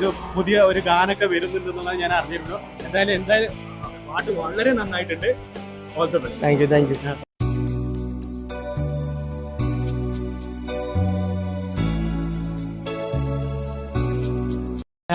ഒരു പുതിയ ഒരു ഗാനൊക്കെ വരുന്നുണ്ടെന്നുള്ളത് ഞാൻ അറിഞ്ഞിരുന്നു. എന്തായാലും എന്തായാലും പാട്ട് വളരെ നന്നായിട്ടുണ്ട്. All the best thank you thank you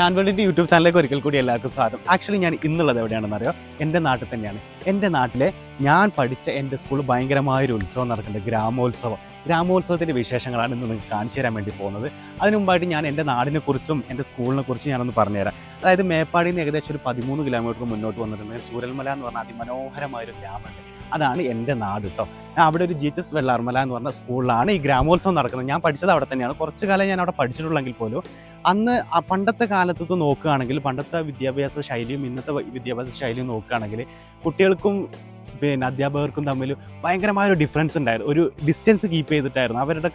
ആൻവേൾഡിന്റെ YouTube ചാനലിലേക്ക് ഒരിക്കൽ കൂടി എല്ലാവർക്കും സ്വാഗതം. ആക്ച്വലി ഞാൻ ഇന്നുള്ളത് എവിടെയാണെന്ന് അറിയോ? എന്റെ നാട്ടിൽ തന്നെയാണ്. എന്റെ നാട്ടിലെ ഞാൻ പഠിച്ച എന്റെ സ്കൂൾ ഭയങ്കരമായൊരു ഉത്സവം നടക്കുന്നുണ്ട്. ഗ്രാമോത്സവം. ഗ്രാമോത്സവത്തിന്റെ വിശേഷങ്ങളാണ് ഇന്ന് നിങ്ങൾക്ക് കാണിച്ചു തരാൻ വേണ്ടി പോകുന്നത്. അതിനു മുമ്പായിട്ട് ഞാൻ എന്റെ നാടിനെ കുറിച്ചും എന്റെ സ്കൂളിനെ കുറിച്ചും ഞാനൊന്ന് പറഞ്ഞുതരാം അതായത് മേപ്പാടിയിൽ നിന്ന് ഏകദേശം ഒരു പതിമൂന്ന് കിലോമീറ്റർ മുന്നോട്ട് വന്നിട്ടുണ്ട് ചൂരൽമല എന്ന് പറഞ്ഞാൽ അതിമനോഹരമായൊരു ഗ്രാമമുണ്ട് അതാണ് എന്റെ നാട് കേട്ടോ അവിടെ ഒരു ജി എച്ച് എസ് വെള്ളാർമല എന്ന് പറഞ്ഞ സ്കൂളിലാണ് ഈ ഗ്രാമോത്സവം നടക്കുന്നത്. ഞാൻ പഠിച്ചത് അവിടെ തന്നെയാണ്. കുറച്ച് കാലം ഞാൻ അവിടെ പഠിച്ചിട്ടുള്ളെങ്കിൽ പോലും അന്ന് പണ്ടത്തെ കാലത്ത് നോക്കുകയാണെങ്കിൽ പണ്ടത്തെ വിദ്യാഭ്യാസ ശൈലിയും ഇന്നത്തെ വിദ്യാഭ്യാസ ശൈലിയും നോക്കുകയാണെങ്കിൽ കുട്ടികൾക്കും പിന്നെ അധ്യാപകർക്കും തമ്മിൽ ഭയങ്കരമായ ഒരു ഡിഫറൻസ് ഉണ്ടായിരുന്നു. ഒരു ഡിസ്റ്റൻസ് കീപ്പ് ചെയ്തിട്ടായിരുന്നു അവരുടെ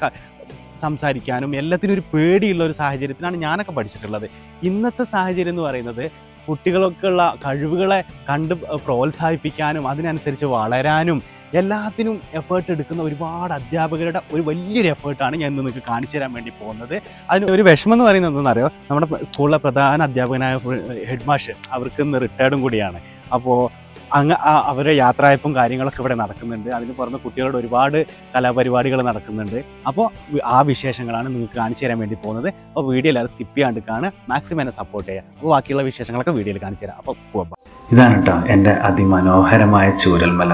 സംസാരിക്കാനും എല്ലാത്തിനും ഒരു പേടിയുള്ള ഒരു സാഹചര്യത്തിലാണ് ഞാനൊക്കെ പഠിച്ചിട്ടുള്ളത്. ഇന്നത്തെ സാഹചര്യം എന്ന് പറയുന്നത് കുട്ടികൾക്കുള്ള കഴിവുകളെ കണ്ട് പ്രോത്സാഹിപ്പിക്കാനും അതിനനുസരിച്ച് വളരാനും എല്ലാത്തിനും എഫേർട്ട് എടുക്കുന്ന ഒരുപാട് അധ്യാപകരുടെ ഒരു വലിയൊരു എഫേർട്ടാണ് ഞാൻ ഇന്ന് നിങ്ങൾക്ക് കാണിച്ചു തരാൻ വേണ്ടി പോകുന്നത്. അതിന് ഒരു വിഷമം എന്ന് പറയുന്നത് എന്താണെന്നറിയോ നമ്മുടെ സ്കൂളിലെ പ്രധാന അധ്യാപകനായ ഹെഡ് മാഷ് അവർക്ക് ഇന്ന് റിട്ടയർഡും കൂടിയാണ്. അപ്പോൾ അങ്ങ് അവരുടെ യാത്രയപ്പും കാര്യങ്ങളൊക്കെ ഇവിടെ നടക്കുന്നുണ്ട്. അതിന് പുറമെ കുട്ടികളുടെ ഒരുപാട് കലാപരിപാടികൾ നടക്കുന്നുണ്ട്. അപ്പോൾ ആ വിശേഷങ്ങളാണ് നിങ്ങൾക്ക് കാണിച്ചു തരാൻ വേണ്ടി പോകുന്നത്. അപ്പോൾ വീഡിയോ എല്ലാവരും സ്കിപ്പ് ചെയ്യാണ്ട് കാണുക. മാക്സിമം എന്നെ സപ്പോർട്ട് ചെയ്യുക. അപ്പോൾ ബാക്കിയുള്ള വിശേഷങ്ങളൊക്കെ വീഡിയോയിൽ കാണിച്ചു തരാം. അപ്പോൾ ഇതാണ് കേട്ടോ എന്റെ അതിമനോഹരമായ ചൂരൽമല.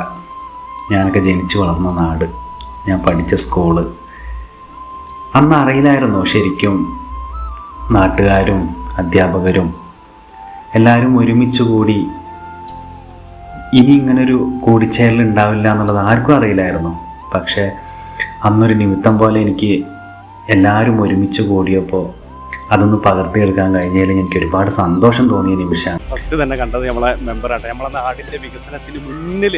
ഞാനൊക്കെ ജനിച്ചു വളർന്ന നാട്. ഞാൻ പഠിച്ച സ്കൂൾ അന്ന് അറിയില്ലായിരുന്നു ശരിക്കും നാട്ടുകാരും അധ്യാപകരും എല്ലാവരും ഒരുമിച്ച് കൂടി ഇനി ഇങ്ങനൊരു കൂടിച്ചേരൽ ഉണ്ടാവില്ല എന്നുള്ളത് ആർക്കും അറിയില്ലായിരുന്നു. പക്ഷേ അന്നൊരു നിമിത്തം പോലെ എനിക്ക് എല്ലാവരും ഒരുമിച്ച് കൂടിയപ്പോൾ അതൊന്ന് പകർത്തിയെടുക്കാൻ കഴിഞ്ഞതിൽ എനിക്ക് ഒരുപാട് സന്തോഷം തോന്നിയ നിമിഷമാണ്. ഫസ്റ്റ് തന്നെ കണ്ടത് നമ്മളെ മെമ്പറാട്ടെ നമ്മളെ നാടിന്റെ വികസനത്തിന് മുന്നിൽ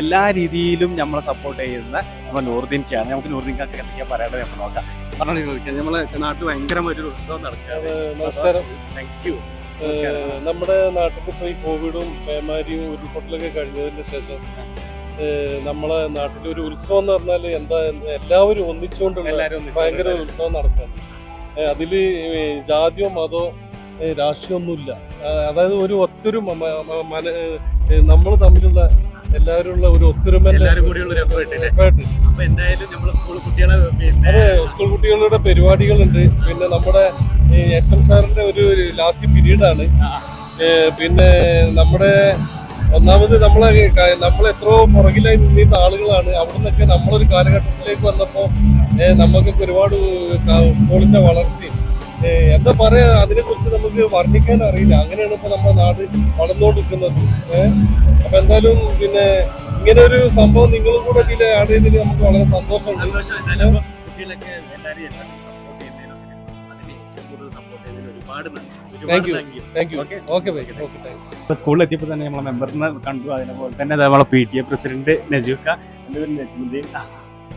എല്ലാ രീതിയിലും നമ്മളെ സപ്പോർട്ട് ചെയ്യുന്ന നമ്മുടെ നൂർദീൻക്കാണ് നമുക്ക് നൂർദീൻക്കാക്ക് എന്തൊക്കെയാ പറയേണ്ടത് നമുക്ക് നോക്കാം. പറഞ്ഞു ചോദിക്കാം നമ്മളെ നാട്ടിൽ ഭയങ്കരമായിട്ടൊരു ഉത്സവം നടക്കുകയാണ്. നമസ്കാരം. താങ്ക് യു നമ്മുടെ നാട്ടിൽ ഇപ്പോൾ ഈ കോവിഡും പേമാരിയും ഉരുൾപൊട്ടലൊക്കെ കഴിഞ്ഞതിന് ശേഷം നമ്മളെ നാട്ടിലൊരു ഉത്സവം എന്ന് പറഞ്ഞാൽ എന്താ എല്ലാവരും ഒന്നിച്ചുകൊണ്ടുള്ള എല്ലാവരും ഭയങ്കര ഉത്സവം നടക്കുകയാണ്. അതിൽ ജാതിയോ മതമോ രാഷ്ട്രീയമോ രാഷ്ട്രീയമൊന്നുമില്ല. അതായത് ഒരു ഒത്തൊരു നമ്മൾ തമ്മിലുള്ള എല്ലാവരും ഉള്ള ഒരു ഒത്തൊരുമ സ്കൂൾ കുട്ടികളുടെ പരിപാടികളുണ്ട്. പിന്നെ നമ്മുടെ എച്ച് എം സാറിന്റെ ഒരു ലാസ്റ്റ് പീരീഡാണ്. പിന്നെ നമ്മുടെ ഒന്നാമത് നമ്മളെ നമ്മൾ എത്രയോ പുറകിലായി നിന്നിരുന്ന ആളുകളാണ്. അവിടെ നിന്നൊക്കെ നമ്മളൊരു കാലഘട്ടത്തിലേക്ക് വന്നപ്പോൾ നമുക്കൊക്കെ ഒരുപാട് സ്കൂളിന്റെ വളർച്ചയും എന്താ പറയാ അതിനെക്കുറിച്ച് നമുക്ക് വർണിക്കാൻ അറിയില്ല. അങ്ങനെയാണ് ഇപ്പൊ നമ്മുടെ നാട് വളർന്നുകൊണ്ടിരിക്കുന്നത്. അപ്പൊ എന്തായാലും പിന്നെ ഇങ്ങനെ ഒരു സംഭവം നിങ്ങളും കൂടെ ഇതിൽ ആഡ് ചെയ്തതിൽ നമുക്ക് വളരെ സന്തോഷമുണ്ട്. കുട്ടികളൊക്കെ സപ്പോർട്ട് ചെയ്യുന്നതിനും കൂടുതൽ സപ്പോർട്ട് ചെയ്യുന്നതിന് ഒരുപാട് നന്ദി. Thank you. Thank you thank you Okay. Okay okay thanks സ്കൂളിൽ എത്തിയപ്പോൾ തന്നെ നമ്മളെ മെമ്പറിനെ കണ്ടു. അതിനെപ്പോലെ തന്നെ നമ്മളെ പി ടി എ പ്രസിഡന്റ് നജൂക്ക എന്റെ പേര് നജുമുദ്ദീൻ.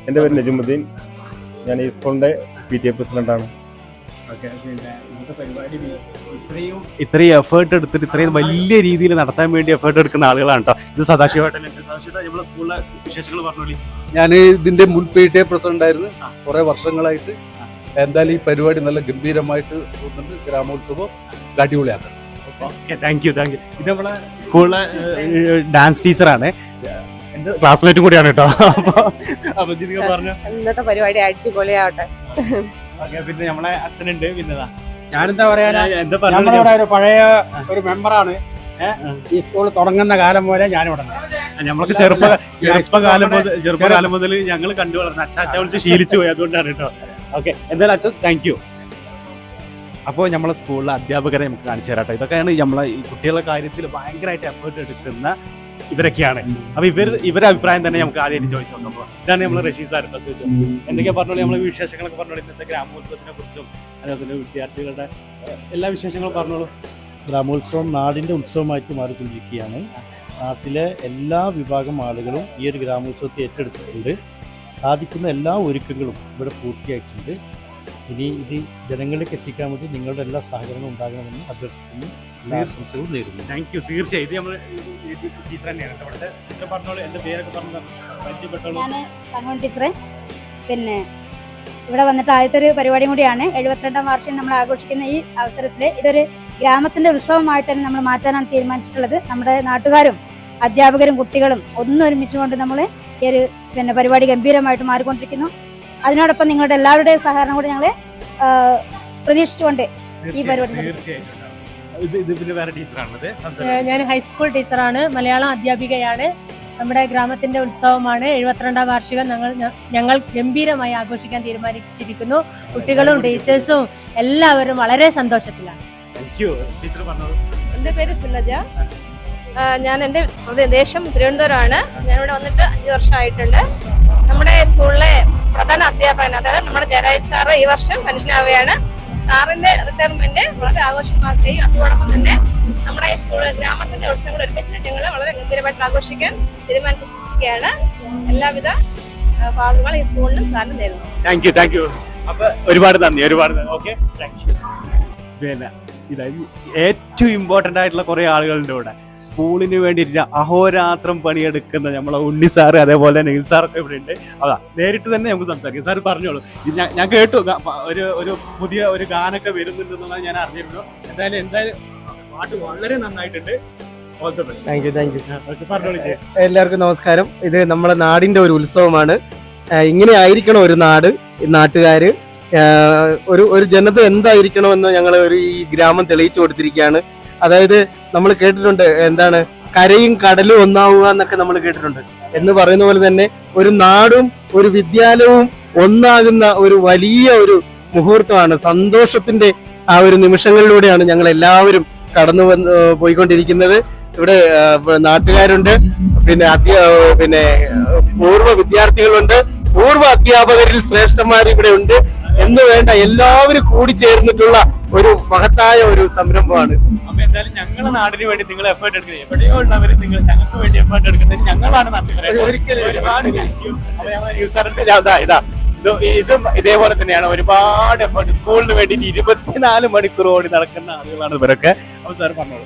എന്റെ പേര് നജുമുദ്ദീൻ. ഞാൻ ഈ സ്കൂളിന്റെ പി ടി എ പ്രസിഡന്റാണ് ഇത്രയും ഇത്രയും എഫേർട്ട് എടുത്തിട്ട് ഇത്രയും വലിയ രീതിയിൽ നടത്താൻ വേണ്ടി എഫേർട്ട് എടുക്കുന്ന ആളുകളാണ് കേട്ടോ ഇത് സദാശിവേട്ടൻ സദാശിവ നമ്മളെ സ്കൂളിലെ വിശേഷങ്ങൾ പറഞ്ഞോളി. ഞാൻ ഇതിന്റെ മുൻ പി ടി എ പ്രസിഡന്റ് ആയിരുന്നു. കുറെ വർഷങ്ങളായിട്ട്. എന്തായാലും ഈ പരിപാടി നല്ല ഗംഭീരമായിട്ട് പോകുന്നുണ്ട്. ഗ്രാമോത്സവം അടിപൊളിയാക്കണം. Okay thank you thank you ഇത് നമ്മളെ സ്കൂളിലെ ഡാൻസ് ടീച്ചറാണ് എന്റെ ക്ലാസ്മേറ്റും കൂടിയാണ് കേട്ടോ. അപ്പൊ പറഞ്ഞു? ഇന്നത്തെ പരിപാടി അടിപൊളിയാവട്ടെ. ഓക്കെ പിന്നെ നമ്മളെ അച്ഛനുണ്ട് പിന്നെതാ ഞാനെന്താ പറയാനാ എന്താ ഒരു പഴയ ഒരു മെമ്പറാണ്? ഈ സ്കൂൾ തുടങ്ങുന്ന കാലം പോലെ ഞാനിവിടെ ഉണ്ട്. നമ്മൾക്ക് ചെറുപ്പ ചെറുപ്പകാലം മുതൽ ചെറുപ്പകാലം മുതൽ ഞങ്ങൾ കണ്ടു വളർന്ന അച്ഛാച്ച അച്ഛ വിളിച്ച് ശീലിച്ചു പോയി അതുകൊണ്ടാണ് കേട്ടോ. ഓക്കെ എന്തായാലും അച്ഛൻ താങ്ക് യു അപ്പോൾ നമ്മളെ സ്കൂളിലെ അധ്യാപകരെ നമുക്ക് കാണിച്ചു തരാം ഇതൊക്കെയാണ് നമ്മളെ ഈ കുട്ടികളുടെ കാര്യത്തിൽ ഭയങ്കരമായിട്ട് എഫേർട്ട് എടുക്കുന്ന ഇവരൊക്കെയാണ്. അപ്പൊ ഇവർ ഇവരുടെ അഭിപ്രായം തന്നെ നമുക്ക് ആദ്യം ചോദിച്ചു നോക്കുമ്പോൾ ഇതാണ് നമ്മൾ റഷീദ് സാർ ചോദിച്ചു എന്തൊക്കെയാ പറഞ്ഞോളൂ? നമ്മൾ വിശേഷങ്ങളൊക്കെ പറഞ്ഞോളൂ. ഇന്നത്തെ ഗ്രാമോത്സവത്തിനെ കുറിച്ചും അതുപോലെ വിദ്യാർത്ഥികളുടെ എല്ലാ വിശേഷങ്ങളും പറഞ്ഞോളൂ. ഗ്രാമോത്സവം നാടിന്റെ ഉത്സവമായിട്ട് മാറിക്കൊണ്ടിരിക്കുകയാണ്. നാട്ടിലെ എല്ലാ വിഭാഗം ആളുകളും ഈ ഒരു ഗ്രാമോത്സവത്തെ ഏറ്റെടുത്തിട്ടുണ്ട്. സാധിക്കുന്ന എല്ലാ ഒരുക്കങ്ങളും ഇവിടെ പൂർത്തിയായിട്ടുണ്ട്. ഇനി ഇത് ജനങ്ങളിലേക്ക് എത്തിക്കാൻ വേണ്ടി നിങ്ങളുടെ എല്ലാ സഹകരണവും ഉണ്ടാകണമെന്ന് അഭ്യർത്ഥിക്കുന്നു. എല്ലാ ആശംസകളും നേരുന്നു. താങ്ക് യു തീർച്ചയായും. ഇത് നമ്മൾ ടീച്ചർ തന്നെയാണ് ടീച്ചർ പറഞ്ഞോളൂ പേരൊക്കെ പറഞ്ഞു പരിചയപ്പെട്ടോളൂ. ഞാൻ തങ്ങോൺ ടീച്ചറെ. പിന്നെ ഇവിടെ വന്നിട്ട് ആദ്യത്തെ ഒരു പരിപാടിയും കൂടിയാണ്. എഴുപത്തിരണ്ടാം വാർഷികം നമ്മൾ ആഘോഷിക്കുന്ന ഈ അവസരത്തിൽ ഇതൊരു ഗ്രാമത്തിന്റെ ഉത്സവമായിട്ട് തന്നെ നമ്മൾ മാറ്റാനാണ് തീരുമാനിച്ചിട്ടുള്ളത്. നമ്മുടെ നാട്ടുകാരും അധ്യാപകരും കുട്ടികളും ഒന്നും ഒരുമിച്ചുകൊണ്ട് നമ്മൾ ഈ ഒരു പിന്നെ പരിപാടി ഗംഭീരമായിട്ട് മാറിക്കൊണ്ടിരിക്കുന്നു. അതിനോടൊപ്പം നിങ്ങളുടെ എല്ലാവരുടെയും സഹകരണം കൂടി ഞങ്ങൾ പ്രതീക്ഷിച്ചുകൊണ്ട് ഈ പരിപാടി ഞാൻ ഹൈസ്കൂൾ ടീച്ചറാണ്. മലയാളം അധ്യാപികയാണ്. നമ്മുടെ ഗ്രാമത്തിന്റെ ഉത്സവമാണ്. എഴുപത്തിരണ്ടാം വാർഷികം ഞങ്ങൾ ഞങ്ങൾ ഗംഭീരമായി ആഘോഷിക്കാൻ തീരുമാനിച്ചിരിക്കുന്നു. കുട്ടികളും ടീച്ചേഴ്സും എല്ലാവരും വളരെ സന്തോഷത്തിലാണ്. എന്റെ പേര് സുലജ. ഞാൻ എന്റെ ദേശം തിരുവനന്തപുരമാണ്. ഞാനിവിടെ വന്നിട്ട് അഞ്ച് വർഷമായിട്ടുണ്ട്. നമ്മുടെ സ്കൂളിലെ പ്രധാന അധ്യാപകൻ അതായത് നമ്മുടെ ജയരാജ് സാറ് ഈ വർഷം മനുഷ്യനാവുകയാണ്. സാറിന്റെ റിട്ടയർമെന്റ് വളരെ ആഘോഷമാക്കുകയും അതോടൊപ്പം തന്നെ നമ്മുടെ സ്കൂൾ ഗ്രാമത്തിന്റെ ഉത്സവങ്ങൾ ഒരുമിച്ച് ഞങ്ങൾ വളരെ ഗംഭീരമായിട്ട് ആഘോഷിക്കാൻ തീരുമാനിച്ചിരിക്കുകയാണ്. എല്ലാവിധ ഭാഗങ്ങളും ഈ സ്കൂളിനും സാറിന് നേരുന്നു. താങ്ക് യു താങ്ക് യു അപ്പൊ ഒരുപാട് നന്ദി ഒരുപാട് ഓക്കെ താങ്ക് യു പിന്നെ ഇനി ഏറ്റവും ഇമ്പോർട്ടന്റ് ആയിട്ടുള്ള കുറെ ആളുകളുണ്ട് ഇവിടെ. സ്കൂളിന് വേണ്ടിയിട്ട് അഹോരാത്രം പണിയെടുക്കുന്ന നമ്മളെ ഉണ്ണി സാറ് അതേപോലെ നെയിൽ സാറൊക്കെ ഇവിടെ ഉണ്ട്. അതാ നേരിട്ട് തന്നെ നമുക്ക് സംസാരിക്കാം. സാർ പറഞ്ഞോളൂ. ഞാൻ കേട്ടു. ഒരു ഒരു പുതിയ ഒരു ഗാനൊക്കെ വരുന്നുണ്ടെന്നുള്ളത് ഞാൻ അറിഞ്ഞിരുന്നു. എന്തായാലും എന്തായാലും പാട്ട് വളരെ നന്നായിട്ടുണ്ട്. Thank you thank you. എല്ലാവർക്കും നമസ്കാരം. ഇത് നമ്മുടെ നാടിന്റെ ഒരു ഉത്സവമാണ്. ഇങ്ങനെ ആയിരിക്കണം ഒരു നാട് നാട്ടുകാര്. ഒരു ഒരു ജനത എന്തായിരിക്കണമെന്ന് ഞങ്ങൾ ഒരു ഈ ഗ്രാമം തെളിയിച്ചു കൊടുത്തിരിക്കുകയാണ്. അതായത് നമ്മൾ കേട്ടിട്ടുണ്ട് എന്താണ് കരയും കടലും ഒന്നാവുക എന്നൊക്കെ നമ്മൾ കേട്ടിട്ടുണ്ട്. എന്ന് പറയുന്ന പോലെ തന്നെ ഒരു നാടും ഒരു വിദ്യാലയവും ഒന്നാകുന്ന ഒരു വലിയ ഒരു മുഹൂർത്തമാണ് സന്തോഷത്തിന്റെ ആ ഒരു നിമിഷങ്ങളിലൂടെയാണ് ഞങ്ങൾ എല്ലാവരും കടന്നു വന്ന് പോയിക്കൊണ്ടിരിക്കുന്നത്. ഇവിടെ നാട്ടുകാരുണ്ട് പിന്നെ അധ്യ പിന്നെ പൂർവ വിദ്യാർത്ഥികളുണ്ട്. പൂർവ അധ്യാപകരിൽ ശ്രേഷ്ഠന്മാർ ഇവിടെ ഉണ്ട്. എന്ന് വേണ്ട എല്ലാവരും കൂടി ചേർന്നിട്ടുള്ള ഒരു മഹത്തായ ഒരു സംരംഭമാണ്. അപ്പൊ എന്തായാലും ഞങ്ങളുടെ നാടിന് വേണ്ടി നിങ്ങൾ എഫേർട്ട് എടുക്കുന്നത് എവിടെയോ ഉള്ളവർ നിങ്ങൾ ഞങ്ങൾക്ക് വേണ്ടി എഫേർട്ട് എടുക്കുന്നത് ഞങ്ങളാണ്. ഒരിക്കലും. ഇതാ, ഇതാ, ഇതാ ഇത് ഇതും ഇതേപോലെ തന്നെയാണ്. ഒരുപാട് എഫേർട്ട് സ്കൂളിന് വേണ്ടി ഇരുപത്തിനാല് മണിക്കൂർ ഓടി നടക്കുന്ന ആളുകളാണ് ഇവരൊക്കെ. അപ്പൊ സാർ പറഞ്ഞോളൂ.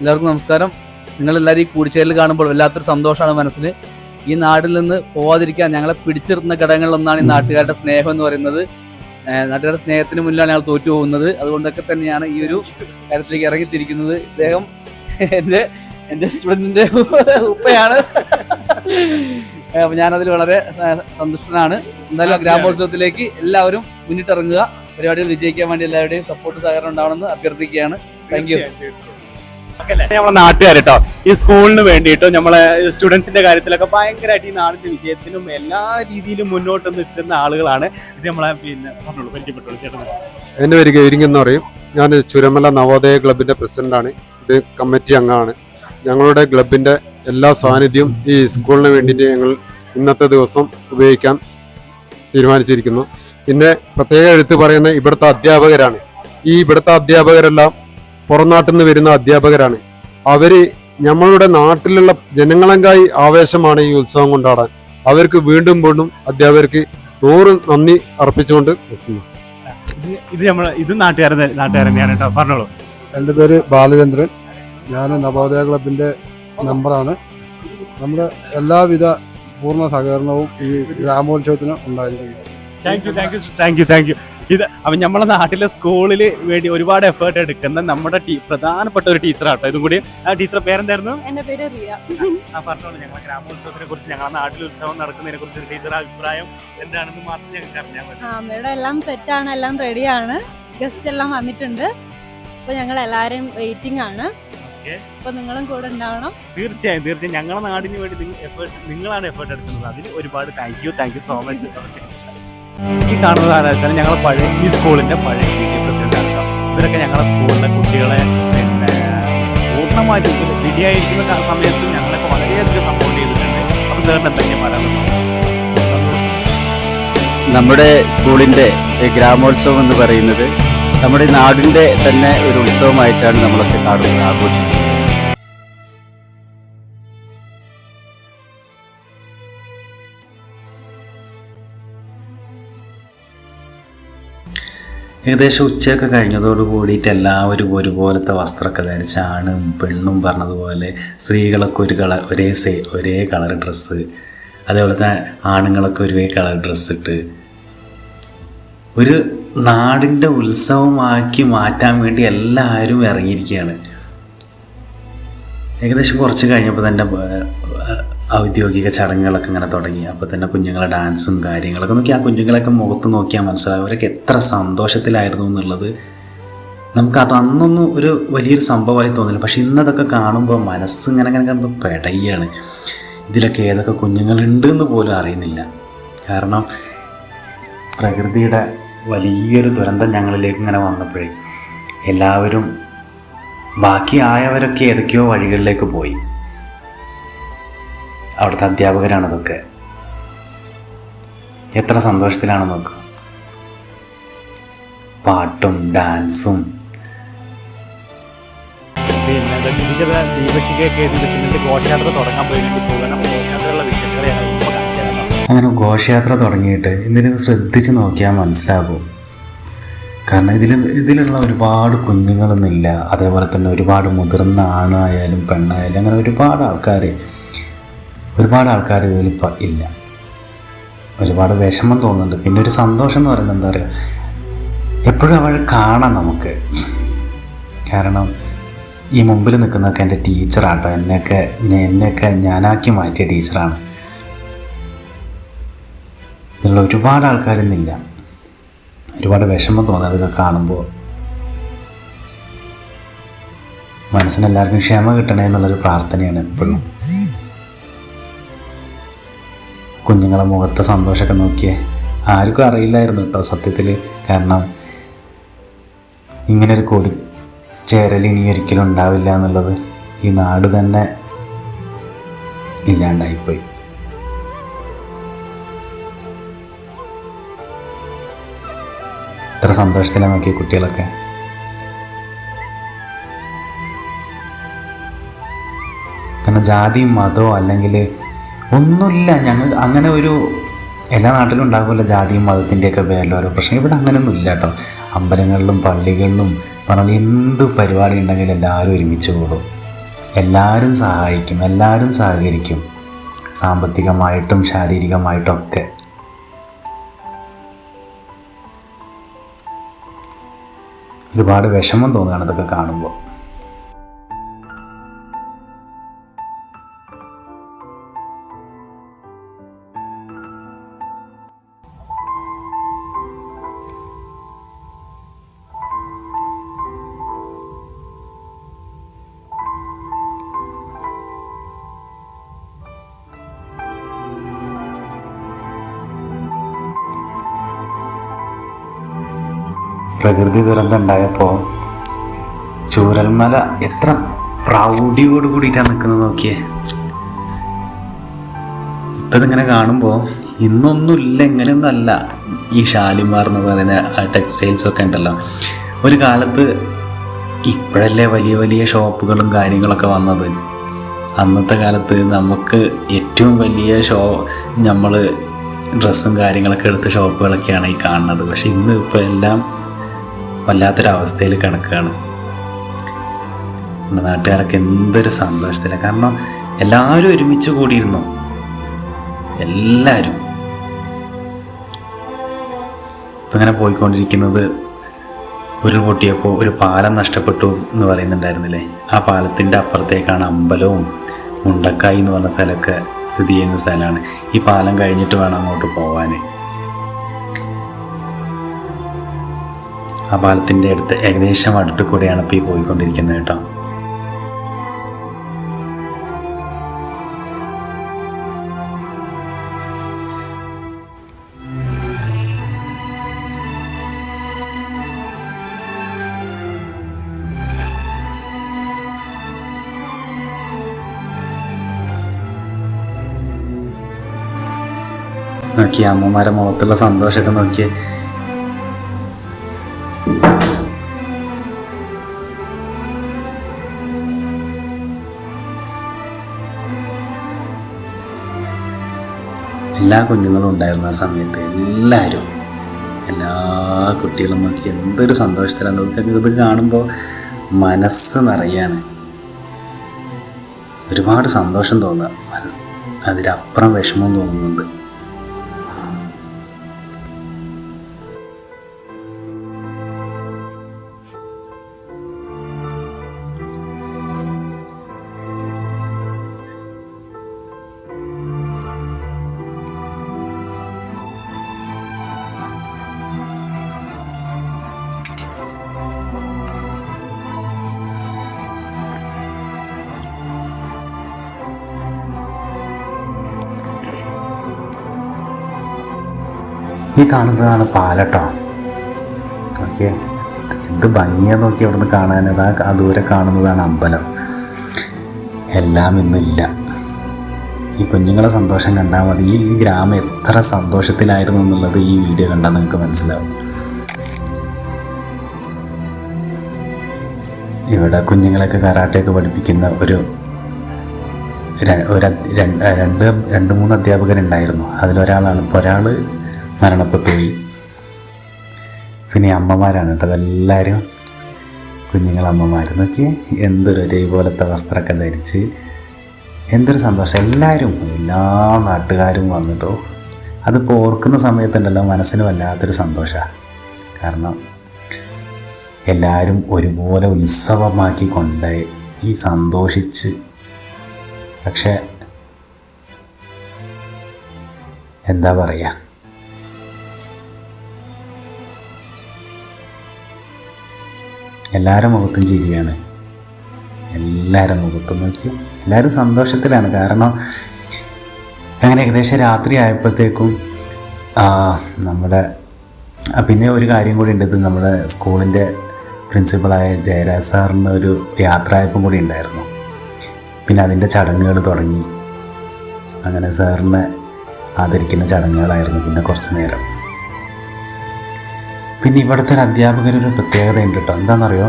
എല്ലാവർക്കും നമസ്കാരം. നിങ്ങൾ എല്ലാവരും ഈ കൂടിച്ചേരൽ കാണുമ്പോൾ വല്ലാത്തൊരു സന്തോഷമാണ് മനസ്സിൽ ഈ നാട്ടിൽ നിന്ന് പോവാതിരിക്കാൻ ഞങ്ങളെ പിടിച്ചിരുന്ന ഘടകങ്ങളിലൊന്നാണ് ഈ നാട്ടുകാരുടെ സ്നേഹം എന്ന് പറയുന്നത്. നാട്ടുകാരുടെ സ്നേഹത്തിന് മുന്നിലാണ് അയാൾ തോറ്റു പോകുന്നത്. അതുകൊണ്ടൊക്കെ തന്നെയാണ് ഈ ഒരു കാര്യത്തിലേക്ക് ഇറങ്ങിത്തിരിക്കുന്നത്. ഇദ്ദേഹം എന്റെ എന്റെ സ്റ്റുഡന്റിന്റെ ഉപ്പയാണ്. അപ്പൊ ഞാനതിൽ വളരെ സന്തുഷ്ടനാണ്. എന്തായാലും ഗ്രാമോത്സവത്തിലേക്ക് എല്ലാവരും മുന്നിട്ടിറങ്ങുക. പരിപാടികൾ വിജയിക്കാൻ വേണ്ടി എല്ലാവരുടെയും സപ്പോർട്ട് സഹകരണം ഉണ്ടാവണമെന്ന് അഭ്യർത്ഥിക്കുകയാണ്. താങ്ക് യു നമ്മളെ നാട്ടുകാർ കേട്ടോ ഈ സ്കൂളിന് വേണ്ടിയിട്ട് നമ്മളെ സ്റ്റുഡൻസിന്റെ കാര്യത്തിലൊക്കെ ഭയങ്കരമായിട്ട് ഈ നാടിന്റെ വിജയത്തിനും എല്ലാ രീതിയിലും മുന്നോട്ട് നിൽക്കുന്ന ആളുകളാണ്. ഇത് നമ്മളെ പിന്നെ പറഞ്ഞോളൂ പരിചയപ്പെട്ടോളൂ ചേട്ടൻ പേര് ഗൗരിംഗ് എന്ന് പറയും. ഞാൻ ചുരമല നവോദയ ക്ലബിന്റെ പ്രസിഡന്റാണ് ഇത് കമ്മിറ്റി അംഗമാണ്. ഞങ്ങളുടെ ക്ലബിന്റെ എല്ലാ സാന്നിധ്യവും ഈ സ്കൂളിന് വേണ്ടിയിട്ട് ഞങ്ങൾ ഇന്നത്തെ ദിവസം ഉപയോഗിക്കാൻ തീരുമാനിച്ചിരിക്കുന്നു. പിന്നെ പ്രത്യേക എടുത്തു പറയുന്ന ഇവിടുത്തെ അധ്യാപകരാണ്. ഈ ഇവിടുത്തെ അധ്യാപകരെല്ലാം പുറം നാട്ടിൽ നിന്ന് വരുന്ന അധ്യാപകരാണ്. അവർ നമ്മളുടെ നാട്ടിലുള്ള ജനങ്ങളെങ്കായി ആവേശമാണ് ഈ ഉത്സവം കൊണ്ടാടാൻ. അവർക്ക് വീണ്ടും വീണ്ടും അധ്യാപകർക്ക് നൂറ് നന്ദി അർപ്പിച്ചുകൊണ്ട് എത്തുന്നു. ഇത് ഇത് നമ്മളെ ഇത് നാട്ടുകാരൻ നാട്ടുകാരൻ തന്നെയാണ് കേട്ടോ. പറഞ്ഞോളൂ. എന്റെ പേര് ബാലചന്ദ്രൻ. ഞാൻ നവോദയ ക്ലബിന്റെ മെമ്പറാണ്. നമ്മുടെ എല്ലാവിധ പൂർണ സഹകരണവും ഈ ഗ്രാമോത്സവത്തിന് ഉണ്ടായിരിക്കുന്നു. Thank you thank you thank you thank you ഇത് അപ്പം നമ്മളെ നാട്ടിലെ സ്കൂളിൽ വേണ്ടി ഒരുപാട് എഫേർട്ട് എടുക്കുന്ന നമ്മുടെ പ്രധാനപ്പെട്ട ഒരു ടീച്ചറാട്ടോ ഇതും കൂടി. ആ ടീച്ചർ പേരെന്തായിരുന്നു? എന്റെ പേര് റിയ. ആ പറഞ്ഞോളൂ. ഞങ്ങളെ ഗ്രാമോത്സവത്തിനെ കുറിച്ച് ഞങ്ങളുടെ നാട്ടിൽ ഉത്സവം നടക്കുന്നതിനെ കുറിച്ച് ടീച്ചർ അഭിപ്രായം എന്താണെന്ന് മാത്രം ഞങ്ങൾക്ക് അറിഞ്ഞാൽ മതി. ഇവിടെ എല്ലാം സെറ്റാണ് എല്ലാം റെഡിയാണ് ഗസ്റ്റ് എല്ലാം വന്നിട്ടുണ്ട്. അപ്പൊ ഞങ്ങൾ എല്ലാവരെയും വെയിറ്റിംഗ് ആണ്. അപ്പൊ നിങ്ങളും കൂടെ ഉണ്ടാവണം. തീർച്ചയായും തീർച്ചയായും. ഞങ്ങളുടെ നാടിന് വേണ്ടി എഫേർട്ട് നിങ്ങളാണ് എഫേർട്ട് എടുക്കുന്നത്. അതിന് ഒരുപാട് thank you thank you so much ഈ കാണുന്നത് വെച്ചാൽ ഞങ്ങളെ പഴയ ഈ സ്കൂളിന്റെ പഴയ പി ടി പ്രസിഡന്റ് ആണ് ഇവരൊക്കെ ഞങ്ങളുടെ സ്കൂളിലെ കുട്ടികളെ പിന്നെ പൂർണമായിട്ടും വിധിയായിരിക്കുന്ന സമയത്ത് ഞങ്ങളൊക്കെ വളരെയധികം സപ്പോർട്ട് ചെയ്തിട്ടുണ്ട്. അപ്പൊ സാറിന് എന്തെങ്കിലും പറയാൻ നമ്മുടെ സ്കൂളിന്റെ ഗ്രാമോത്സവം എന്ന് പറയുന്നത് നമ്മുടെ നാടിന്റെ തന്നെ ഒരു ഉത്സവമായിട്ടാണ് നമ്മളൊക്കെ കാണുന്നത് ആഘോഷിക്കുന്നത്. ഏകദേശം ഉച്ചയൊക്കെ കഴിഞ്ഞതോട് കൂടിയിട്ട് എല്ലാവരും ഒരുപോലത്തെ വസ്ത്രമൊക്കെ ധരിച്ച് ആണും പെണ്ണും പറഞ്ഞതുപോലെ സ്ത്രീകളൊക്കെ ഒരു കളർ ഒരേ സേ ഒരേ കളർ ഡ്രസ്സ്. അതേപോലെ തന്നെ ആണുങ്ങളൊക്കെ ഒരേ കളർ ഡ്രസ്സ് ഇട്ട്. ഒരു നാടിന്റെ ഉത്സവമാക്കി മാറ്റാൻ വേണ്ടി എല്ലാവരും ഇറങ്ങിയിരിക്കുകയാണ്. ഏകദേശം കുറച്ച് കഴിഞ്ഞപ്പോൾ തന്നെ ഔദ്യോഗിക ചടങ്ങുകളൊക്കെ ഇങ്ങനെ തുടങ്ങി. അപ്പോൾ തന്നെ കുഞ്ഞുങ്ങളെ ഡാൻസും കാര്യങ്ങളൊക്കെ നോക്കി. ആ കുഞ്ഞുങ്ങളെയൊക്കെ മുഖത്ത് നോക്കിയാൽ മനസ്സിലാവും. അവരൊക്കെ എത്ര സന്തോഷത്തിലായിരുന്നു എന്നുള്ളത്. നമുക്ക് അത് അന്നൊന്നും ഒരു വലിയൊരു സംഭവമായി തോന്നില്ല. പക്ഷെ ഇന്നതൊക്കെ കാണുമ്പോൾ മനസ്സ് ഇങ്ങനെ ഇങ്ങനെ കിടന്ന് പെടയാണ് ഇതിലൊക്കെ ഏതൊക്കെ കുഞ്ഞുങ്ങളുണ്ട് എന്ന് പോലും അറിയുന്നില്ല. കാരണം പ്രകൃതിയുടെ വലിയൊരു ദുരന്തം ഞങ്ങളിലേക്ക് ഇങ്ങനെ വന്നപ്പോഴേ എല്ലാവരും ബാക്കിയായവരൊക്കെ ഏതൊക്കെയോ വഴികളിലേക്ക് പോയി. അവിടുത്തെ അധ്യാപകരാണതൊക്കെ എത്ര സന്തോഷത്തിലാണ് നോക്കുക പാട്ടും ഡാൻസും. പിന്നെ ഘോഷയാത്ര തുടങ്ങാൻ വിശേഷങ്ങളെയാണ് അങ്ങനെ ഘോഷയാത്ര തുടങ്ങിയിട്ട് ഇതിലിത് ശ്രദ്ധിച്ച് നോക്കിയാൽ മനസ്സിലാകും. കാരണം ഇതിൽ ഇതിലുള്ള ഒരുപാട് കുഞ്ഞുങ്ങളൊന്നുമില്ല. അതേപോലെ തന്നെ ഒരുപാട് മുതിർന്ന ആണായാലും പെണ്ണായാലും അങ്ങനെ ഒരുപാട് ആൾക്കാർ ഒരുപാട് ആൾക്കാർ ഇതിൽ ഇപ്പം ഇല്ല. ഒരുപാട് വിഷമം തോന്നുന്നുണ്ട്. പിന്നെ ഒരു സന്തോഷം എന്ന് പറയുന്നത് എന്താ പറയുക എപ്പോഴും അവൾ കാണാം നമുക്ക്. കാരണം ഈ മുമ്പിൽ നിൽക്കുന്നതൊക്കെ എന്റെ ടീച്ചറാട്ടോ. എന്നെയൊക്കെ എന്നെയൊക്കെ ഞാനാക്കി മാറ്റിയ ടീച്ചറാണ്. ഇതിലുള്ള ഒരുപാട് ആൾക്കാരൊന്നില്ല ഒരുപാട് വിഷമം തോന്നുന്നത് ഇതൊക്കെ കാണുമ്പോൾ. മനസ്സിനെല്ലാവർക്കും ക്ഷമ കിട്ടണേ എന്നുള്ളൊരു പ്രാർത്ഥനയാണ് എപ്പോഴും. കുഞ്ഞുങ്ങളെ മുഖത്തെ സന്തോഷമൊക്കെ നോക്കിയേ. ആർക്കും അറിയില്ലായിരുന്നു കേട്ടോ സത്യത്തിൽ കാരണം ഇങ്ങനൊരു കൊടി ചേരൽ ഇനി ഒരിക്കലും ഉണ്ടാവില്ല എന്നുള്ളത്. ഈ നാട് തന്നെ ഇല്ലാണ്ടായിപ്പോയി. എത്ര സന്തോഷത്തിലാണ് നോക്കിയ കുട്ടികളൊക്കെ. കാരണം ജാതിയും മതവും അല്ലെങ്കിൽ ഒന്നുമില്ല. ഞങ്ങൾ അങ്ങനെ ഒരു എല്ലാ നാട്ടിലും ഉണ്ടാകുമല്ലോ ജാതിയും മതത്തിന്റെയൊക്കെ പേരിൽ ഓരോ പ്രശ്നം. ഇവിടെ അങ്ങനെയൊന്നും ഇല്ല കേട്ടോ. അമ്പലങ്ങളിലും പള്ളികളിലും പറഞ്ഞാൽ എന്ത് പരിപാടി ഉണ്ടെങ്കിലും എല്ലാവരും ഒരുമിച്ച് കൂടും. എല്ലാവരും സഹായിക്കും എല്ലാവരും സഹകരിക്കും. സാമ്പത്തികമായിട്ടും ശാരീരികമായിട്ടും ഒക്കെ. ഒരുപാട് വിഷമം തോന്നുകയാണ് ഇതൊക്കെ കാണുമ്പോൾ. പ്രകൃതി ദുരന്തം ഉണ്ടായപ്പോൾ ചൂരൽമല എത്ര പ്രൗഢിയോട് കൂടിയിട്ടാണ് നിൽക്കുന്നത് നോക്കിയേ. ഇപ്പം ഇതിങ്ങനെ കാണുമ്പോൾ ഇന്നൊന്നുമില്ല ഇങ്ങനെയൊന്നും അല്ല ഈ ഷാലിമാർ എന്ന് പറയുന്ന ടെക്സ്റ്റൈൽസ് ഒക്കെ ഉണ്ടല്ലോ. ഒരു കാലത്ത് ഇപ്പോഴല്ലേ വലിയ വലിയ ഷോപ്പുകളും കാര്യങ്ങളൊക്കെ വന്നത്. അന്നത്തെ കാലത്ത് നമുക്ക് ഏറ്റവും വലിയ ഷോ നമ്മൾ ഡ്രസ്സും കാര്യങ്ങളൊക്കെ എടുത്ത ഷോപ്പുകളൊക്കെയാണ് ഈ കാണുന്നത്. പക്ഷെ ഇന്ന് ഇപ്പോൾ എല്ലാം വല്ലാത്തൊരവസ്ഥയിൽ കിടക്കുകയാണ്. നമ്മുടെ നാട്ടുകാരൊക്കെ എന്തൊരു സന്തോഷത്തിലാണ് കാരണം എല്ലാവരും ഒരുമിച്ച് കൂടിയിരുന്നു? എല്ലാവരും. അങ്ങനെ പോയിക്കൊണ്ടിരിക്കുന്നത് ഉരുൾപൊട്ടിയപ്പോൾ ഒരു പാലം നഷ്ടപ്പെട്ടു എന്ന് പറയുന്നുണ്ടായിരുന്നില്ലേ? ആ പാലത്തിന്റെ അപ്പുറത്തേക്കാണ് അമ്പലവും മുണ്ടക്കായി എന്ന് പറഞ്ഞ സ്ഥലമൊക്കെ സ്ഥിതി ചെയ്യുന്ന സ്ഥലമാണ്. ഈ പാലം കഴിഞ്ഞിട്ട് വേണം അങ്ങോട്ട് പോകാൻ ആ പാലത്തിന്റെ അടുത്ത് ഏകദേശം അടുത്ത് കൂടെയാണ് ഇപ്പോൾ ഈ പോയിക്കൊണ്ടിരിക്കുന്നത് കേട്ടോ. നോക്കി അമ്മമാരെ മുഖത്തുള്ള സന്തോഷമൊക്കെ നോക്കിയേ. എല്ലാ കുഞ്ഞുങ്ങളും ഉണ്ടായിരുന്നു ആ സമയത്ത് എല്ലാവരും എല്ലാ കുട്ടികളും നോക്കി എന്തൊരു സന്തോഷത്തിലാണ് നമുക്ക് ഇത് കാണുമ്പോൾ മനസ്സ് നിറയാണ്. ഒരുപാട് സന്തോഷം തോന്നുക അതിലപ്പുറം വിഷമം തോന്നുന്നുണ്ട്. ഈ കാണുന്നതാണ് പാലട്ടോ. ഓക്കെ. എന്ത് ഭംഗിയാ നോക്കി അവിടുന്ന് കാണാൻ. അതാ ദൂരെ കാണുന്നതാണ് അമ്പലം. എല്ലാം ഇന്നില്ല. ഈ കുഞ്ഞുങ്ങളെ സന്തോഷം കണ്ടാൽ മതി. ഈ ഗ്രാമം എത്ര സന്തോഷത്തിലായിരുന്നു എന്നുള്ളത് ഈ വീഡിയോ കണ്ടാൽ നിങ്ങൾക്ക് മനസ്സിലാവും. ഇവിടെ കുഞ്ഞുങ്ങളെയൊക്കെ കരാട്ടയൊക്കെ പഠിപ്പിക്കുന്ന ഒരു ഒരു രണ്ട് രണ്ട് മൂന്ന് അധ്യാപകരുണ്ടായിരുന്നു. അതിലൊരാളാണ്. ഇപ്പോൾ ഒരാൾ മരണപ്പെട്ടു പോയി പിന്നെ അമ്മമാരാണ് കേട്ടോ അതെല്ലാവരും. കുഞ്ഞുങ്ങളമ്മമാർ നോക്കി എന്തൊരു ഒരേപോലത്തെ വസ്ത്രമൊക്കെ ധരിച്ച് എന്തൊരു സന്തോഷം. എല്ലാവരും എല്ലാ നാട്ടുകാരും വന്നിട്ടോ. അതിപ്പോൾ ഓർക്കുന്ന സമയത്തുണ്ടല്ലോ മനസ്സിന് വല്ലാത്തൊരു സന്തോഷമാണ് കാരണം എല്ലാവരും ഒരുപോലെ ഉത്സവമാക്കി കൊണ്ട് ഈ സന്തോഷിച്ച്. പക്ഷേ എന്താ പറയുക എല്ലാവരുടെ മുഖത്തും ചിരിയാണ്. എല്ലാവരും മുഖത്തും നോക്കി. എല്ലാവരും സന്തോഷത്തിലാണ്. കാരണം അങ്ങനെ ഏകദേശം രാത്രി ആയപ്പോഴത്തേക്കും നമ്മുടെ പിന്നെ ഒരു കാര്യം കൂടി ഉണ്ട്. ഇത് നമ്മുടെ സ്കൂളിന്റെ പ്രിൻസിപ്പളായ ജയരാജ് സാറിന് ഒരു യാത്രയപ്പം കൂടി ഉണ്ടായിരുന്നു. പിന്നെ അതിന്റെ ചടങ്ങുകൾ തുടങ്ങി. അങ്ങനെ സാറിനെ ആദരിക്കുന്ന ചടങ്ങുകളായിരുന്നു പിന്നെ കുറച്ച് നേരം. പിന്നെ ഇവിടുത്തെ ഒരു അധ്യാപകരൊരു പ്രത്യേകത ഉണ്ട് കേട്ടോ. എന്താണെന്നറിയോ?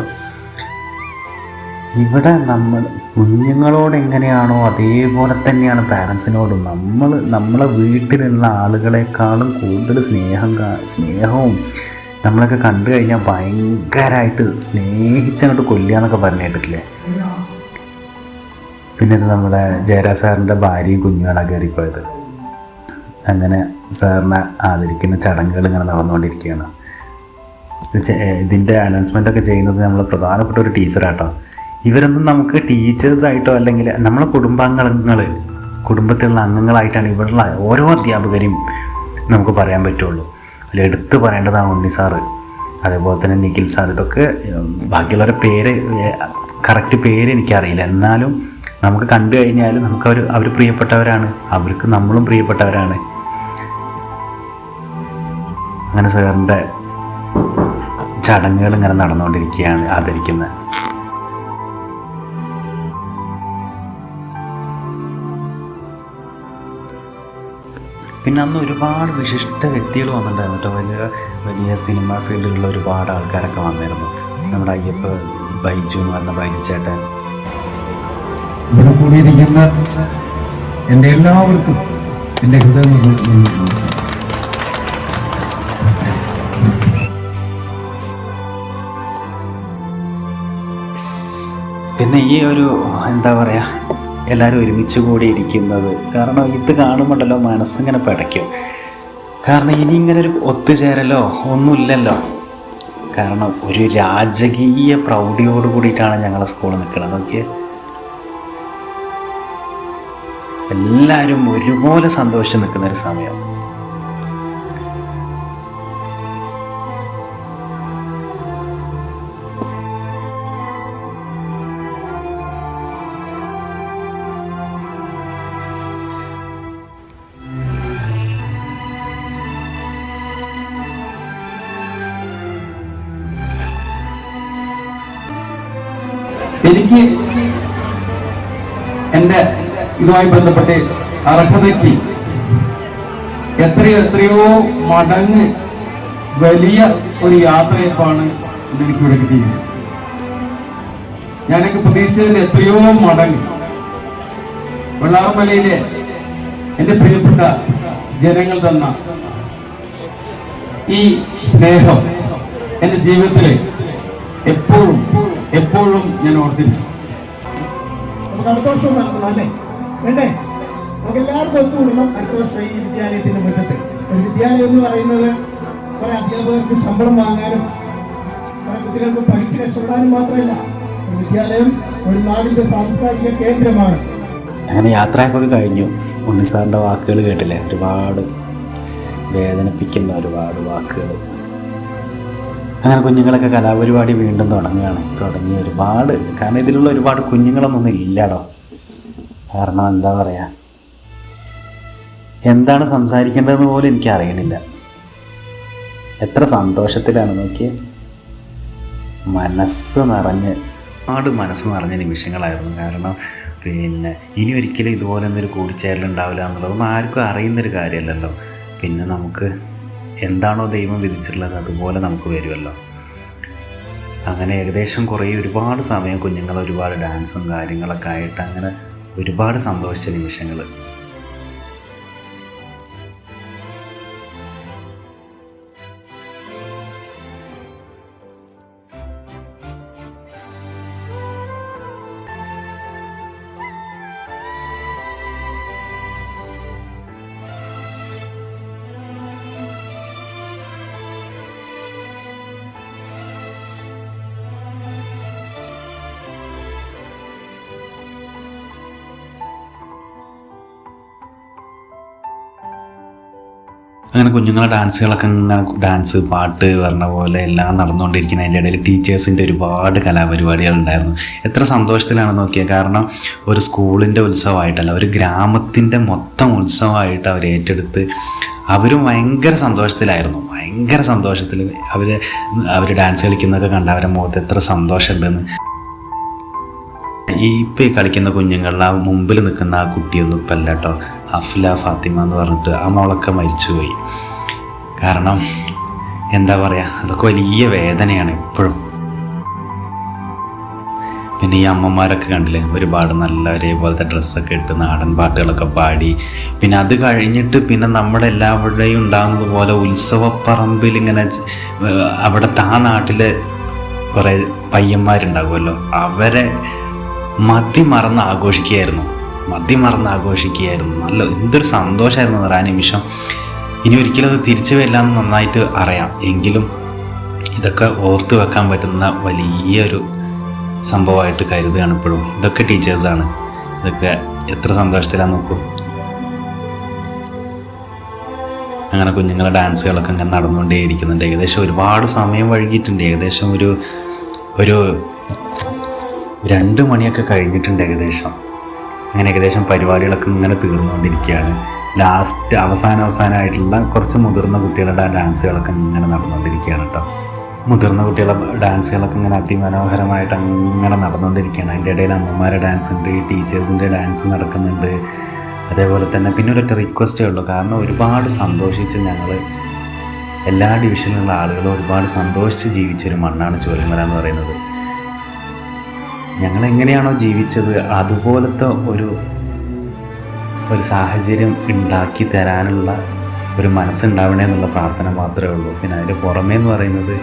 ഇവിടെ നമ്മൾ കുഞ്ഞുങ്ങളോട് എങ്ങനെയാണോ അതേപോലെ തന്നെയാണ് പാരൻസിനോടും നമ്മൾ നമ്മളെ വീട്ടിലുള്ള ആളുകളെക്കാളും കൂടുതൽ സ്നേഹം സ്നേഹവും നമ്മളൊക്കെ കണ്ടു കഴിഞ്ഞാൽ ഭയങ്കരമായിട്ട് സ്നേഹിച്ചങ്ങോട്ട് കൊല്ലുക എന്നൊക്കെ പറഞ്ഞിട്ടില്ലേ പിന്നെ ഇത് നമ്മുടെ ജയരാ സാറിന്റെ ഭാര്യയും കുഞ്ഞുങ്ങളാണ് കയറിപ്പോയത്. അങ്ങനെ സാറിനെ ആദരിക്കുന്ന ചടങ്ങുകൾ ഇങ്ങനെ നടന്നുകൊണ്ടിരിക്കുകയാണ്. ഇതിന്റെ അനൗൺസ്മെന്റ് ഒക്കെ ചെയ്യുന്നത് നമ്മൾ പ്രധാനപ്പെട്ട ഒരു ടീച്ചറാട്ടോ ഇവരൊന്നും നമുക്ക് ടീച്ചേഴ്സായിട്ടോ അല്ലെങ്കിൽ നമ്മളെ കുടുംബാംഗങ്ങൾ കുടുംബത്തിലുള്ള അംഗങ്ങളായിട്ടാണ് ഇവിടെയുള്ള ഓരോ അധ്യാപകരെയും നമുക്ക് പറയാൻ പറ്റുള്ളൂ. അതിൽ എടുത്തു പറയേണ്ടതാണ് ഉണ്ണി സാറ്. അതേപോലെ തന്നെ നിഖിൽ സാർ ഇതൊക്കെ ബാക്കിയുള്ളവരുടെ പേര് കറക്റ്റ് പേര് എനിക്കറിയില്ല. എന്നാലും നമുക്ക് കണ്ടു കഴിഞ്ഞാൽ നമുക്ക് അവർ അവർ പ്രിയപ്പെട്ടവരാണ്. അവർക്ക് നമ്മളും പ്രിയപ്പെട്ടവരാണ്. അങ്ങനെ സാറിന്റെ ചടങ്ങുകൾ ഇങ്ങനെ നടന്നുകൊണ്ടിരിക്കുകയാണ് ആദരിക്കുന്നത്. പിന്നെ അന്ന് ഒരുപാട് വിശിഷ്ട വ്യക്തികൾ വന്നിട്ടുണ്ടായിരുന്നു കേട്ടോ. വലിയ വലിയ സിനിമ ഫീൽഡിലുള്ള ഒരുപാട് ആൾക്കാരൊക്കെ വന്നിരുന്നു. നമ്മുടെ അയ്യപ്പ ബൈജു എന്ന് പറഞ്ഞ ബൈജു ചേട്ടൻ. ഇവിടെ കൂടിയിരിക്കുന്ന എന്റെ എല്ലാവർക്കും എന്റെ ഹൃദയം പിന്നെ ഈ ഒരു എന്താ പറയുക എല്ലാവരും ഒരുമിച്ച് കൂടി ഇരിക്കുന്നത്. കാരണം ഇത് കാണുമ്പോണ്ടല്ലോ മനസ്സിങ്ങനെ പിടയ്ക്കും. കാരണം ഇനി ഇങ്ങനെ ഒരു ഒത്തുചേരലോ ഒന്നുമില്ലല്ലോ. കാരണം ഒരു രാജകീയ പ്രൗഢിയോട് കൂടിയിട്ടാണ് ഞങ്ങളെ സ്കൂൾ നിൽക്കുന്നത്. നോക്കിയേ. എല്ലാവരും ഒരുപോലെ സന്തോഷിച്ച് നിൽക്കുന്ന ഒരു സമയം. എനിക്ക് എന്റെ ഇതുമായി ബന്ധപ്പെട്ട് അർഹതയ്ക്ക് എത്രയോ എത്രയോ മടങ്ങ് വലിയ ഒരു യാത്രയപ്പാണ് ഇതെനിക്കിവിടെ കിട്ടിയത് ഞാനൊക്കെ പ്രതീക്ഷിച്ചതിൽ എത്രയോ മടങ്ങ്. വെള്ളാർമലയിലെ എന്റെ പ്രിയപ്പെട്ട ജനങ്ങൾ തന്ന ഈ സ്നേഹം എന്റെ ജീവിതത്തിൽ എപ്പോഴും എപ്പോഴും ഞാൻ ഓർത്തിരിക്കും. നമുക്ക് അടുത്ത വർഷം നടത്തണം അല്ലേ? വേണ്ടേ? നമുക്ക് എല്ലാവർക്കും ഒത്തുകൂടണം. അടുത്ത വർഷം ഈ വിദ്യാലയത്തിന്റെ മുറ്റത്ത്. ഒരു വിദ്യാലയം എന്ന് പറയുന്നത് കുറെ അധ്യാപകർക്ക് ശമ്പളം വാങ്ങാനും കുറെ കുട്ടികൾക്ക് പഠിച്ച് രക്ഷപ്പെടാനും മാത്രമല്ല. ഒരു വിദ്യാലയം ഒരു നാടിന്റെ സാംസ്കാരിക കേന്ദ്രമാണ്. അങ്ങനെ യാത്രയൊക്കെ കഴിഞ്ഞു. ഉണ്ണി സാറിന്റെ വാക്കുകൾ കേട്ടില്ലേ? ഒരുപാട് വേദനിപ്പിക്കുന്ന ഒരുപാട് വാക്കുകൾ. അങ്ങനെ കുഞ്ഞുങ്ങളൊക്കെ കലാപരിപാടി വീണ്ടും തുടങ്ങുകയാണ്. തുടങ്ങി ഒരുപാട് കാരണം ഇതിലുള്ള ഒരുപാട് കുഞ്ഞുങ്ങളൊന്നും ഇല്ലടോ. കാരണം എന്താ പറയുക എന്താണ് സംസാരിക്കേണ്ടതെന്ന് പോലും എനിക്ക് അറിയണില്ല എത്ര സന്തോഷത്തിലാണ് നോക്കിയ. മനസ്സ് നിറഞ്ഞ് ഒരുപാട് മനസ്സ് നിറഞ്ഞ നിമിഷങ്ങളായിരുന്നു. കാരണം പിന്നെ ഇനി ഒരിക്കലും ഇതുപോലെ ഒന്നൊരു കൂടിച്ചേരലുണ്ടാവില്ല എന്നുള്ളതൊന്നും ആർക്കും അറിയുന്നൊരു കാര്യമല്ലല്ലോ. പിന്നെ നമുക്ക് എന്താണോ ദൈവം വിധിച്ചിട്ടുള്ളത് അതുപോലെ നമുക്ക് വരുമല്ലോ. അങ്ങനെ ഏകദേശം കുറേ ഒരുപാട് സമയം കുഞ്ഞുങ്ങൾ ഒരുപാട് ഡാൻസും കാര്യങ്ങളൊക്കെ ആയിട്ട് അങ്ങനെ ഒരുപാട് സന്തോഷിച്ച നിമിഷങ്ങൾ. കുഞ്ഞുങ്ങളെ ഡാൻസുകളൊക്കെ ഇങ്ങനെ ഡാൻസ് പാട്ട് പറഞ്ഞ പോലെ എല്ലാം നടന്നുകൊണ്ടിരിക്കുന്ന അതിന്റെ ഇടയിൽ ടീച്ചേഴ്സിന്റെ ഒരുപാട് കലാപരിപാടികൾ ഉണ്ടായിരുന്നു. എത്ര സന്തോഷത്തിലാണ് നോക്കിയത് കാരണം ഒരു സ്കൂളിന്റെ ഉത്സവമായിട്ടല്ല ഒരു ഗ്രാമത്തിന്റെ മൊത്തം ഉത്സവമായിട്ട് അവർ ഏറ്റെടുത്ത് അവരും ഭയങ്കര സന്തോഷത്തിലായിരുന്നു. ഭയങ്കര സന്തോഷത്തിൽ അവർ അവർ ഡാൻസ് കളിക്കുന്നതൊക്കെ കണ്ട് അവരുടെ മുഖത്ത് എത്ര സന്തോഷമുണ്ടെന്ന്. ഈ ഇപ്പം ഈ കളിക്കുന്ന കുഞ്ഞുങ്ങളിൽ ആ മുമ്പിൽ നിൽക്കുന്ന ആ കുട്ടിയൊന്നും ഇപ്പം അല്ല കേട്ടോ അഫ്ല ഫാത്തിമ എന്ന് പറഞ്ഞിട്ട് ആ മോളൊക്കെ മരിച്ചുപോയി. കാരണം എന്താ പറയുക അതൊക്കെ വലിയ വേദനയാണ് എപ്പോഴും. പിന്നെ ഈ അമ്മമാരൊക്കെ കണ്ടില്ലേ ഒരുപാട് നല്ല ഒരേപോലത്തെ ഡ്രസ്സൊക്കെ ഇട്ട് നാടൻ പാട്ടുകളൊക്കെ പാടി. പിന്നെ അത് കഴിഞ്ഞിട്ട് പിന്നെ നമ്മുടെ എല്ലാവരുടെയും ഉണ്ടാകുന്നത് പോലെ ഉത്സവപ്പറമ്പിൽ ഇങ്ങനെ അവിടെ താ നാട്ടിലെ കുറേ പയ്യന്മാരുണ്ടാകുമല്ലോ. അവരെ മതി മറന്ന് ആഘോഷിക്കുകയായിരുന്നു. മതി മറന്ന് ആഘോഷിക്കുകയായിരുന്നു. നല്ല എന്തൊരു സന്തോഷമായിരുന്നു ആ നിമിഷം. ഇനി ഒരിക്കലും അത് തിരിച്ചു വരില്ലാന്ന് നന്നായിട്ട് അറിയാം. എങ്കിലും ഇതൊക്കെ ഓർത്തു വെക്കാൻ പറ്റുന്ന വലിയൊരു സംഭവമായിട്ട് കരുതുകയാണ് ഇപ്പോഴും. ഇതൊക്കെ ടീച്ചേഴ്സാണ് ഇതൊക്കെ എത്ര സന്തോഷത്തിലാന്ന് നോക്കൂ. അങ്ങനെ കുഞ്ഞുങ്ങളെ ഡാൻസുകളൊക്കെ അങ്ങനെ നടന്നുകൊണ്ടേയിരിക്കുന്നുണ്ട്. ഏകദേശം ഒരുപാട് സമയം വഴുകിയിട്ടുണ്ട് ഏകദേശം ഒരു ഒരു രണ്ട് മണിയൊക്കെ കഴിഞ്ഞിട്ടുണ്ട് ഏകദേശം. അങ്ങനെ ഏകദേശം പരിപാടികളൊക്കെ ഇങ്ങനെ തീർന്നുകൊണ്ടിരിക്കുകയാണ്. ലാസ്റ്റ് അവസാന അവസാനമായിട്ടുള്ള കുറച്ച് മുതിർന്ന കുട്ടികളുടെ ഡാൻസുകളൊക്കെ ഇങ്ങനെ നടന്നുകൊണ്ടിരിക്കുകയാണ് കേട്ടോ. മുതിർന്ന കുട്ടികളുടെ ഡാൻസുകളൊക്കെ ഇങ്ങനെ അതിമനോഹരമായിട്ട് അങ്ങനെ നടന്നുകൊണ്ടിരിക്കുകയാണ്. അതിന്റെ ഇടയിൽ അമ്മമാരുടെ ഡാൻസ് ഉണ്ട് ടീച്ചേഴ്സിന്റെ ഡാൻസ് നടക്കുന്നുണ്ട്. അതേപോലെ തന്നെ പിന്നെ ഒരൊറ്റ റിക്വസ്റ്റേ ഉള്ളൂ. കാരണം ഒരുപാട് സന്തോഷിച്ച് ഞങ്ങൾ എല്ലാ ഡിവിഷനിലുള്ള ആളുകളും ഒരുപാട് സന്തോഷിച്ച് ജീവിച്ചൊരു മണ്ണാണ് ചുരമല എന്ന് പറയുന്നത്. ഞങ്ങൾ എങ്ങനെയാണോ ജീവിച്ചത് അതുപോലത്തെ ഒരു ഒരു സാഹചര്യം ഉണ്ടാക്കി തരാനുള്ള ഒരു മനസ്സുണ്ടാവണേ എന്നുള്ള പ്രാർത്ഥന മാത്രമേ ഉള്ളൂ. പിന്നെ അതിന് പുറമേ എന്ന് പറയുന്നത്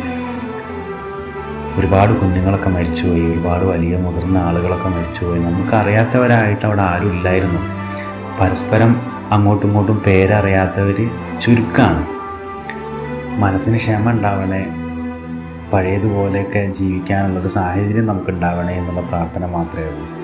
ഒരുപാട് കുഞ്ഞുങ്ങളൊക്കെ മരിച്ചുപോയി ഒരുപാട് വലിയ മുതിർന്ന ആളുകളൊക്കെ മരിച്ചുപോയി. നമുക്കറിയാത്തവരായിട്ട് അവിടെ ആരും ഇല്ലായിരുന്നു. പരസ്പരം അങ്ങോട്ടും ഇങ്ങോട്ടും പേരറിയാത്തവർ ചുരുക്കമാണ് മനസ്സിന് ക്ഷമ ഉണ്ടാവണേ പഴയതുപോലെയൊക്കെ ജീവിക്കാനുള്ളൊരു സാഹചര്യം നമുക്കുണ്ടാവണേ എന്നുള്ള പ്രാർത്ഥന മാത്രമേ ഉള്ളൂ.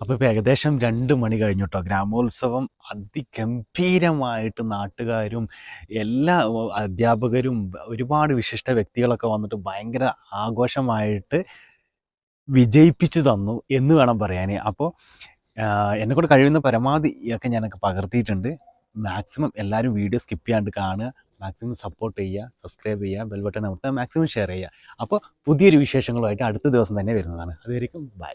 അപ്പോൾ ഇപ്പോൾ ഏകദേശം രണ്ട് മണി കഴിഞ്ഞു കേട്ടോ ഗ്രാമോത്സവം അതിഗംഭീരമായിട്ട് നാട്ടുകാരും എല്ലാ അധ്യാപകരും ഒരുപാട് വിശിഷ്ട വ്യക്തികളൊക്കെ വന്നിട്ട് ഭയങ്കര ആഘോഷമായിട്ട് വിജയിപ്പിച്ചു തന്നു എന്ന് വേണം പറയാൻ അപ്പോൾ എന്നെക്കൊണ്ട് കഴിയുന്ന പരമാവധി ഒക്കെ ഞാനൊക്കെ പകർത്തിയിട്ടുണ്ട്. മാക്സിമം എല്ലാവരും വീഡിയോ സ്കിപ്പ് ചെയ്യാണ്ട് കാണുക. മാക്സിമം സപ്പോർട്ട് ചെയ്യുക സബ്സ്ക്രൈബ് ചെയ്യുക ബെൽ ബട്ടൺ മാക്സിമം ഷെയർ ചെയ്യുക. അപ്പോൾ പുതിയൊരു വിശേഷങ്ങളുമായിട്ട് അടുത്ത ദിവസം തന്നെ വരുന്നതാണ്. അതുവരെയും ബൈ.